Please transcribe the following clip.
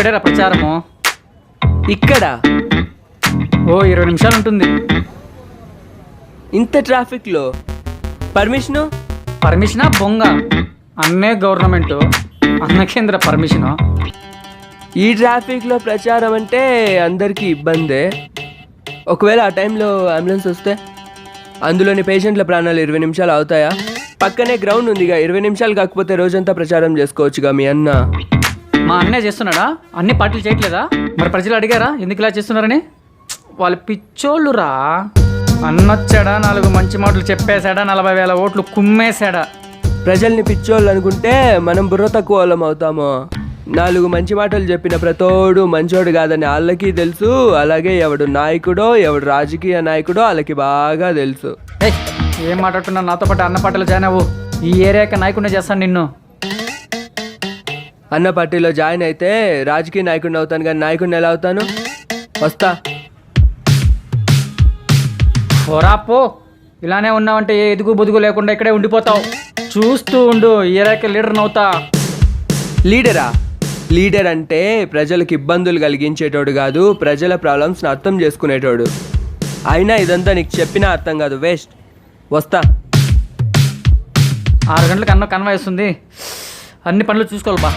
ఇక్కడే రా ప్రచారము? ఇక్కడ? ఓ ఇరవై నిమిషాలు ఉంటుంది. ఇంత ట్రాఫిక్లో పర్మిషను? పర్మిషనా? బొంగ. అన్నే గవర్నమెంట్. అన్నకేంద్ర పర్మిషను. ఈ ట్రాఫిక్లో ప్రచారం అంటే అందరికీ ఇబ్బందే. ఒకవేళ ఆ టైంలో అంబులెన్స్ వస్తే అందులోని పేషెంట్ల ప్రాణాలు ఇరవై నిమిషాలు అవుతాయా? పక్కనే గ్రౌండ్ ఉందిగా ఇరవై నిమిషాలు కాకపోతే రోజంతా ప్రచారం చేసుకోవచ్చుగా మీ అన్న. మా అన్నయ్య చేస్తున్నాడా? అన్ని పార్టీలు చేయట్లేదా? మరి ప్రజలు అడిగారా? ఎందుకు ఇలా చేస్తున్నారని? వాళ్ళు పిచ్చోళ్ళు రా అన్నొచ్చాడా? నాలుగు మంచి మాటలు చెప్పేశాడా? నలభై వేల ఓట్లు కుమ్మేశాడా? ప్రజల్ని పిచ్చోళ్ళు అనుకుంటే మనం బుర్ర తక్కువ వాళ్ళం అవుతాము. నాలుగు మంచి మాటలు చెప్పిన ప్రతోడు మంచోడు కాదని వాళ్ళకి తెలుసు. అలాగే ఎవడు నాయకుడో ఎవడు రాజకీయ నాయకుడో వాళ్ళకి బాగా తెలుసు. ఏం మాట్లాడుతున్నా నాతో పాటు అన్న పాటలు జాయిన్ అవ్వు. ఈ ఏరియాకి నాయకుడిని చేస్తాను నిన్ను. అన్న పార్టీలో జాయిన్ అయితే రాజకీయ నాయకుడిని అవుతాను కానీ నాయకుడిని ఎలా అవుతాను? వస్తా. పోరా పో. ఇలానే ఉన్నావంటే ఏ ఎదుగు బొదుగు లేకుండా ఇక్కడే ఉండిపోతావు. చూస్తూ ఉండు ఈ ఏరియాకి లీడర్ అవుతా లీడరా? లీడర్ అంటే ప్రజలకు ఇబ్బందులు కలిగించేటోడు కాదు ప్రజల ప్రాబ్లమ్స్ని అర్థం చేసుకునేటోడు. అయినా ఇదంతా నీకు చెప్పినా అర్థం కాదు. వేస్ట్. వస్తా. ఆరు గంటలకు అన్న కన్వా వేస్తుంది అన్ని పనులు చూసుకోవాలి బా.